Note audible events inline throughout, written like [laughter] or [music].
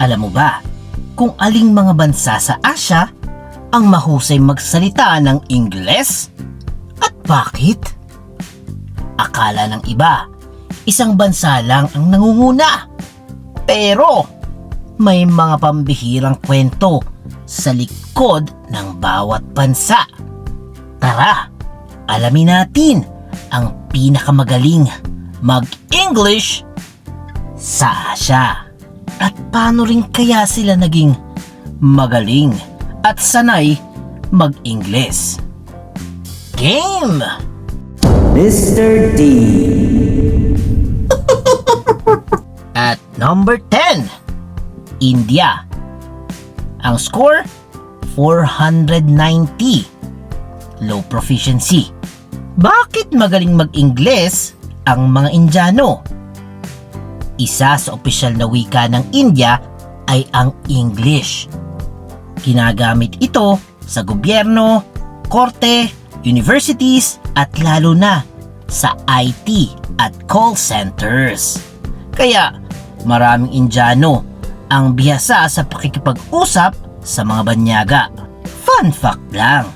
Alam mo ba kung aling mga bansa sa Asya ang mahusay magsalita ng Ingles? At bakit? Akala ng iba, isang bansa lang ang nangunguna. Pero may mga pambihirang kwento sa likod ng bawat bansa. Tara, alamin natin ang pinakamagaling mag-English sa Asya. At paano rin kaya sila naging magaling at sanay mag-Ingles? Game! Mr. D. [laughs] At number 10, India. Ang score, 490. Low proficiency. Bakit magaling mag-Ingles ang mga Indiano? Isa sa opisyal na wika ng India ay ang English. Ginagamit ito sa gobyerno, korte, universities at lalo na sa IT at call centers. Kaya maraming Indiano ang bihasa sa pakikipag-usap sa mga banyaga. Fun fact lang,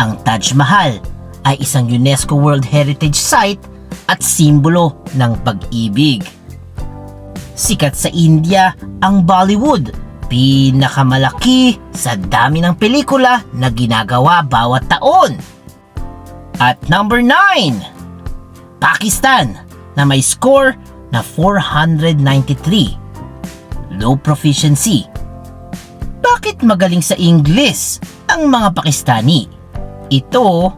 ang Taj Mahal ay isang UNESCO World Heritage Site at simbolo ng pag-ibig. Sikat sa India ang Bollywood, pinakamalaki sa dami ng pelikula na ginagawa bawat taon. At number 9, Pakistan na may score na 493. Low proficiency. Bakit magaling sa Ingles ang mga Pakistani? Ito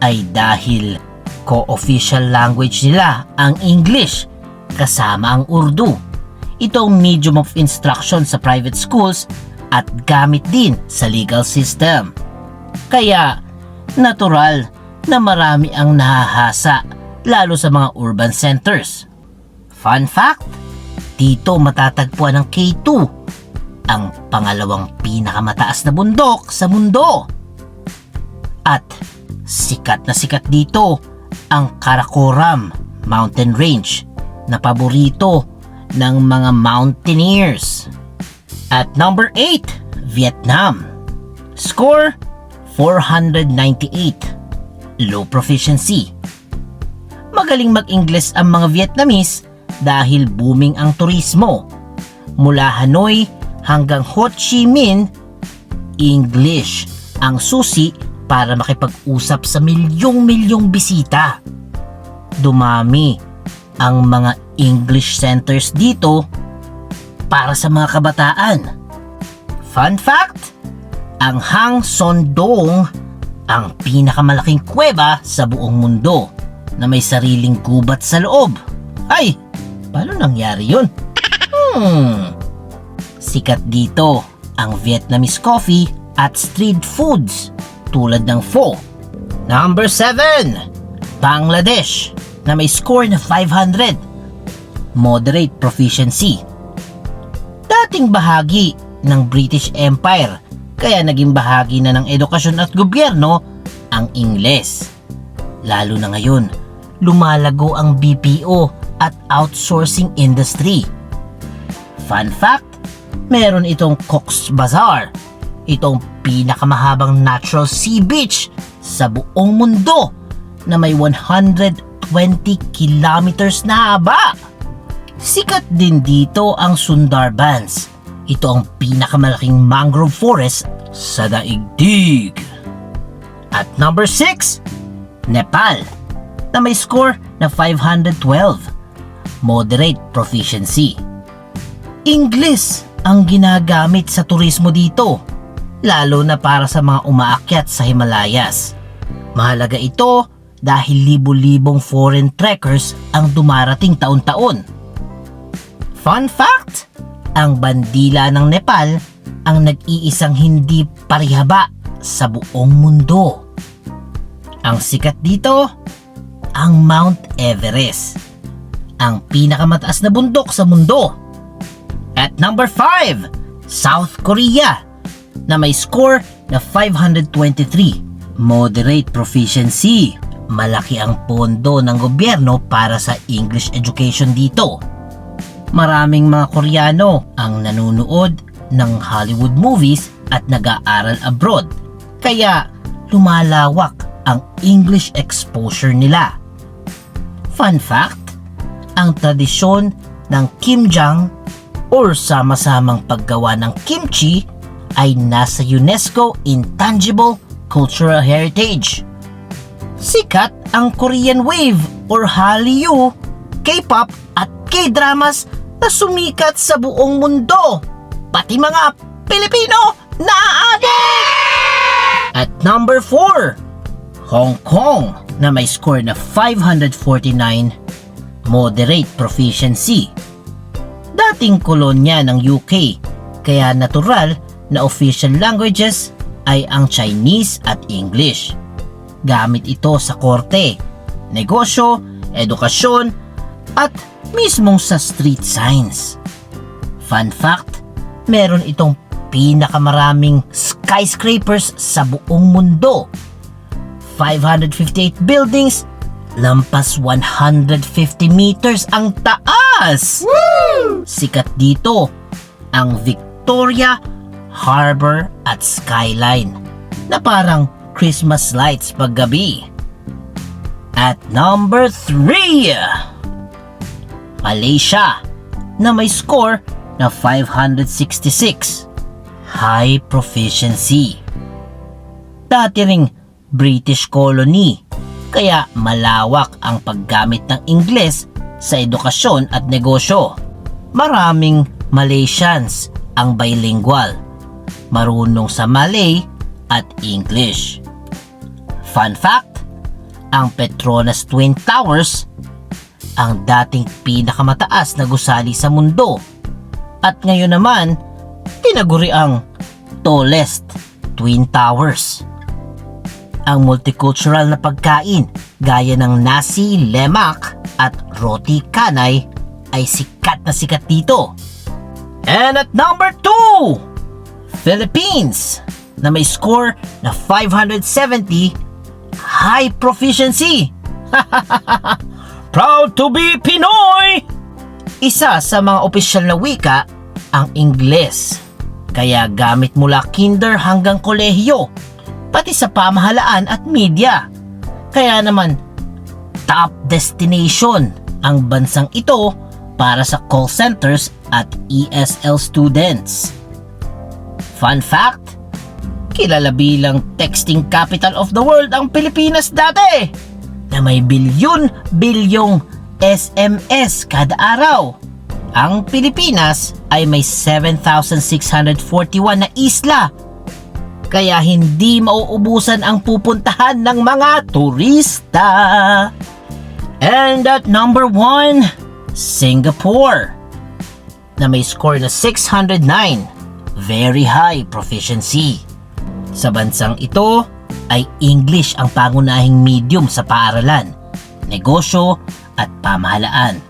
ay dahil co-official language nila ang English kasama ang Urdu. Ito ang medium of instruction sa private schools at gamit din sa legal system. Kaya natural na marami ang nahahasa lalo sa mga urban centers. Fun fact, dito matatagpuan ang K2, ang pangalawang pinakamataas na bundok sa mundo. At sikat na sikat dito ang Karakoram Mountain Range na paborito ng mga mountaineers. At number 8, Vietnam. Score 498. Low proficiency. Magaling mag-Ingles ang mga Vietnamese dahil booming ang turismo. Mula Hanoi hanggang Ho Chi Minh, English ang susi para makipag-usap sa milyong-milyong bisita. Dumami ang mga English centers dito para sa mga kabataan. Fun fact, ang Hang Son Doong ang pinakamalaking kuweba sa buong mundo na may sariling gubat sa loob. Ay, paano nangyari yun? Hmm, sikat dito ang Vietnamese coffee at street foods tulad ng pho. Number 7, Bangladesh na may score na 500. Moderate proficiency. Dating bahagi ng British Empire kaya naging bahagi na ng edukasyon at gobyerno ang Ingles. Lalo na ngayon, lumalago ang BPO at outsourcing industry. Fun fact, meron itong Cox's Bazar, itong pinakamahabang natural sea beach sa buong mundo na may 120 kilometers na haba. Sikat din dito ang Sundarbans. Ito ang pinakamalaking mangrove forest sa daigdig. At number 6, Nepal na may score na 512. Moderate proficiency. English ang ginagamit sa turismo dito, lalo na para sa mga umaakyat sa Himalayas. Mahalaga ito dahil libo-libong foreign trekkers ang dumarating taon-taon. Fun fact, ang bandila ng Nepal ang nag-iisang hindi parihaba sa buong mundo. Ang sikat dito, ang Mount Everest, ang pinakamataas na bundok sa mundo. At number 5, South Korea na may score na 523, moderate proficiency. Malaki ang pondo ng gobyerno para sa English education dito. Maraming mga Koreano ang nanonood ng Hollywood movies at nag-aaral abroad. Kaya lumalawak ang English exposure nila. Fun fact, ang tradisyon ng kimjang or sama-samang paggawa ng kimchi ay nasa UNESCO Intangible Cultural Heritage. Sikat ang Korean Wave or Hallyu, K-pop at K-dramas na sumikat sa buong mundo. Pati mga Pilipino na At number 4, Hong Kong na may score na 549 moderate proficiency. Dating kolonya ng UK, kaya natural na official languages ay ang Chinese at English. Gamit ito sa korte, negosyo, edukasyon, at mismong sa street signs. Fun fact, meron itong pinakamaraming skyscrapers sa buong mundo. 558 buildings, lampas 150 meters ang taas! Sikat dito ang Victoria Harbor at Skyline na parang Christmas lights paggabi. At number 3, Malaysia na may score na 566. High proficiency. Dati ring British colony, kaya malawak ang paggamit ng Ingles sa edukasyon at negosyo. Maraming Malaysians ang bilingual, marunong sa Malay at English. Fun fact, ang Petronas Twin Towers ang dating pinakamataas na gusali sa mundo at ngayon naman tinaguri ang tallest Twin Towers. Ang multicultural na pagkain gaya ng nasi lemak at roti kanay ay sikat na sikat dito. And at number 2, Philippines na may score na 570 high proficiency. [laughs] Proud to be Pinoy! Isa sa mga opisyal na wika ang Ingles. Kaya gamit mula kinder hanggang kolehiyo, pati sa pamahalaan at media. Kaya naman, top destination ang bansang ito para sa call centers at ESL students. Fun fact, kilala bilang texting capital of the world ang Pilipinas dati na may bilyon-bilyong SMS kada araw. Ang Pilipinas ay may 7,641 na isla kaya hindi mauubusan ang pupuntahan ng mga turista. And at number 1, Singapore na may score na 609, very high proficiency. Sa bansang ito ay English ang pangunahing medium sa paaralan, negosyo at pamahalaan.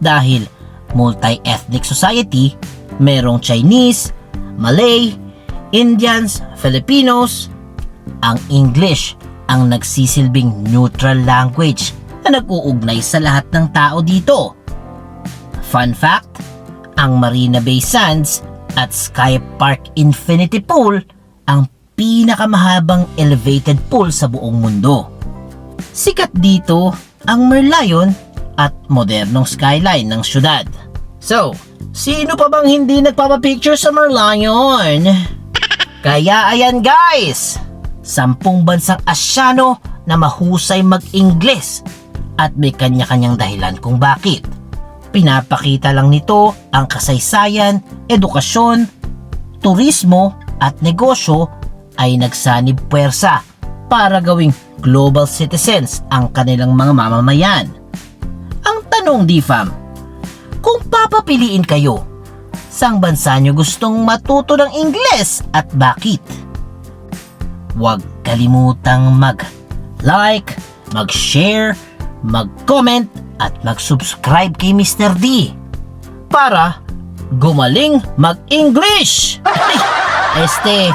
Dahil multi-ethnic society, merong Chinese, Malay, Indians, Filipinos, ang English ang nagsisilbing neutral language na nag-uugnay sa lahat ng tao dito. Fun fact, ang Marina Bay Sands at Sky Park Infinity Pool ang pinakamahabang elevated pool sa buong mundo. Sikat dito ang Merlion at modernong skyline ng syudad. So, sino pa bang hindi nagpapapicture sa Merlion? Kaya ayan guys, sampung bansang Asyano na mahusay mag-Ingles at may kanya-kanyang dahilan kung bakit. Pinapakita lang nito ang kasaysayan, edukasyon, turismo at negosyo ay nagsanib puwersa para gawing global citizens ang kanilang mga mamamayan. Ang tanong di fam, kung papapiliin kayo, saang bansa nyo gustong matuto ng Ingles at bakit? Huwag kalimutang mag-like, mag-share, mag-comment at mag-subscribe kay Mr. D para gumaling mag-English. Este,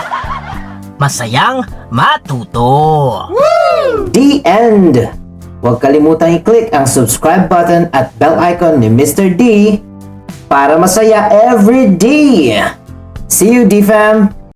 masayang matuto. The end! Huwag kalimutang i-click ang subscribe button at bell icon ni Mr. D Para masaya every day. See you, DFAM.